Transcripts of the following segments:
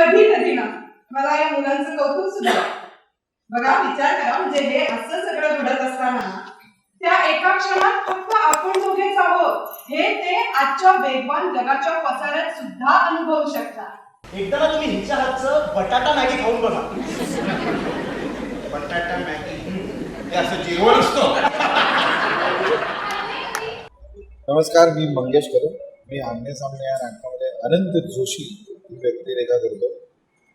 कधी कधी ना मला या मुलांचं कौतुक सुद्धा. बघा विचार करा म्हणजे हे असं सगळं घडत असताना ना, त्या एका क्षणात फक्त आपण दोघेच आहोत. हे ते आजच्या वेगवान जगाच्या पसाऱ्यात सुद्धा अनुभवू शकतात. एकदा ना तुम्ही हिच्या हातचं बटाटा मॅगी खाऊन बघा. बटाटा मॅगी? हे असं जेवण असतं. नमस्कार मी मंगेश कदम मी आमने सामने या नाटकामध्ये अनंत जोशी. व्यक्तिरेखा करतो.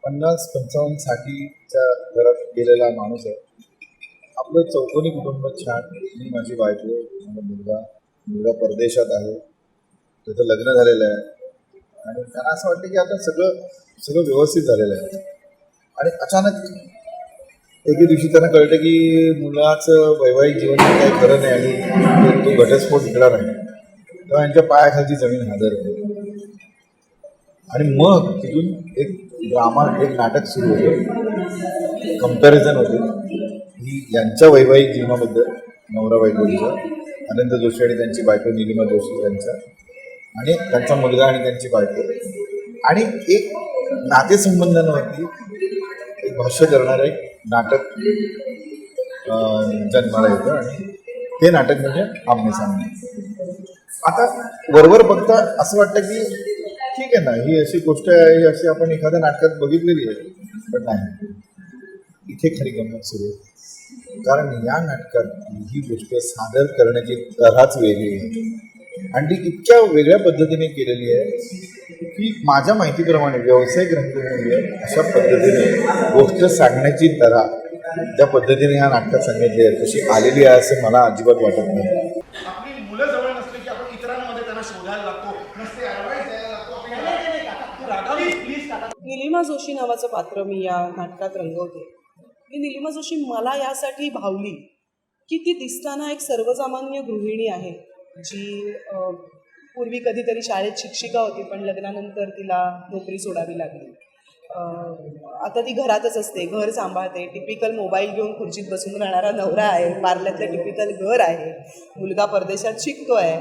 पन्नास पंचावन्न साठीच्या घरात गेलेला माणूस आहे. आपलं चौकोनी कुटुंब छान. मी माझी बायको माझा मुलगा मुलगा परदेशात आहे. त्याचं लग्न झालेलं आहे. आणि त्यांना असं वाटतं की आता सगळं सगळं व्यवस्थित झालेलं आहे. आणि अचानक एके दिवशी त्यांना कळतं की मुलाचं वैवाहिक जीवन काही खरं नाही आणि तो घटस्फोट निघणार आहे तेव्हा यांच्या पायाखालची जमीन हादर होते. आणि मग तिथून एक ड्रामा एक नाटक सुरू होतं. कंपॅरिझन होते. ही यांच्या वैवाहिक जीवनाबद्दल नवरा बायकोचं आनंद जोशी आणि त्यांची बायको निलिमा जोशी यांच्या आणि त्यांचा मुलगा आणि त्यांची बायको. आणि एक नातेसंबंधांवरती एक भाष्य करणारं एक नाटक जन्माला येतं आणि ते नाटक म्हणजे आमने सामने. आता वरवर बघता असं वाटतं की ठीक आहे ना ही अशी गोष्ट आहे ही अशी आपण एखाद्या नाटकात बघितलेली आहे पण नाही. इथे खरी गंमत सुरू आहे. कारण या नाटकात ही गोष्ट सादर करण्याची तऱ्हाच वेगळी आहे. आणि ती इतक्या वेगळ्या पद्धतीने केलेली आहे की माझ्या माहितीप्रमाणे व्यावसायिक रंगभूमी आहे अशा पद्धतीने गोष्ट सांगण्याची तऱ्हा ज्या पद्धतीने ह्या नाटकात सांगितली आहे तशी आलेली आहे असं मला अजिबात वाटत नाही. निलिमा जोशी नावाचं पात्र मी या नाटकात रंगवते. ही निलिमा जोशी मला यासाठी भावली की ती दिसताना एक सर्वसामान्य गृहिणी आहे जी पूर्वी कधीतरी शाळेत शिक्षिका होती पण लग्नानंतर तिला नोकरी सोडावी लागली. आता ती घरातच असते घर सांभाळते टिपिकल मोबाईल घेऊन खुर्चीत बसून राहणारा नवरा आहे पार्ल्यातलं टिपिकल घर आहे मुलगा परदेशात शिकतो आहे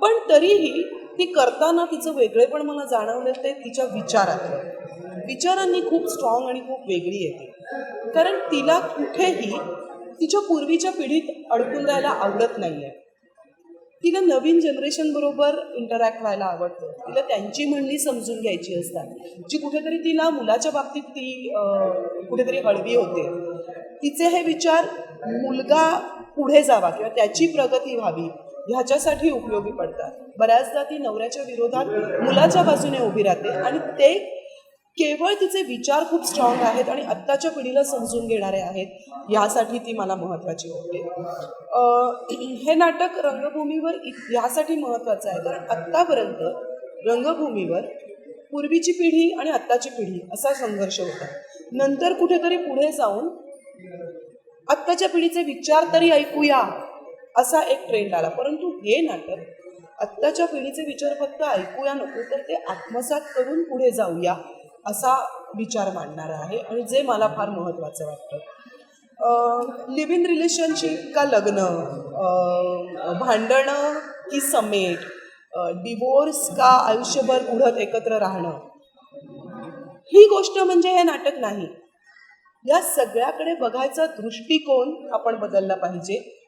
पण तरीही ती करताना तिचं वेगळेपण मला जाणवलं ते तिच्या विचारात विचारांनी खूप स्ट्रॉंग आणि खूप वेगळी येते. कारण तिला कुठेही तिच्या पूर्वीच्या पिढीत अडकून राहायला आवडत नाही आहे तिला नवीन जनरेशन बरोबर इंटरॅक्ट व्हायला आवडतं. तिला त्यांची म्हणणी समजून घ्यायची असतात. जी कुठेतरी तिला मुलाच्या बाबतीत ती कुठेतरी हळवी होते. तिचे हे विचार मुलगा पुढे जावा किंवा त्याची प्रगती व्हावी. ह्याच्यासाठी उपयोगी पडतात. बऱ्याचदा ती नवऱ्याच्या विरोधात मुलाच्या बाजूने उभी राहते आणि ते केवळ तिचे विचार खूप स्ट्रॉंग आहेत आणि आत्ताच्या पिढीला समजून घेणारे आहेत. यासाठी ती मला महत्त्वाची वाटते अं, हे नाटक रंगभूमीवर यासाठी महत्त्वाचं आहे. कारण आत्तापर्यंत रंगभूमीवर पूर्वीची पिढी आणि आत्ताची पिढी असा संघर्ष होता. नंतर कुठेतरी पुढे जाऊन आत्ताच्या पिढीचे विचार तरी ऐकूया. असा एक ट्रेंड आला. परंतु हे नाटक आत्ताच्या पिढीचे विचार फक्त ऐकूया नको तर ते आत्मसात करून पुढे जाऊया असा विचार मांडणारा आहे आणि जे मला फार महत्त्वाचं वाटतं. लिव्ह इन रिलेशनशिप का लग्न? भांडणं की समेट? डिवोर्स का आयुष्यभर उडत एकत्र राहणं? ही गोष्ट म्हणजे हे नाटक नाही. या सगळ्याकडे बघायचा दृष्टिकोन आपण बदलला पाहिजे.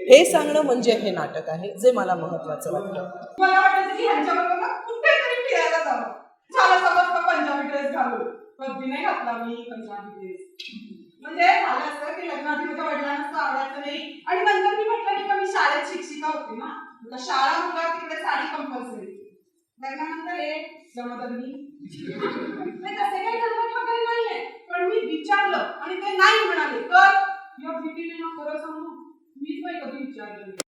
हे सांगणं म्हणजे हे नाटक आहे जे मला महत्वाचं वाटतं. मला वाटतं की ह्यांच्याबरोबर कुठेतरी फिरायला जावं. झालं असा मस्त पंजाबी ड्रेस घालून. कधी नाही घातला मी पंजाबी ड्रेस म्हणजे झालं असं की लग्नाआधी माझ्या वडिलांना आवडायचं नाही. आणि नंतर मी म्हटलं की मी शाळेत शिक्षिका होते ना. शाळा मुला तिकडे साडी कंपल्सरी लग्नानंतर हे जमत मी नाही तसे काही गडबड वगैरे नाहीये. पण मी विचारलं आणि ते नाही म्हणाले. तर या भीतीने ना खरं सांगू. मीच नाही कधी विचारलं?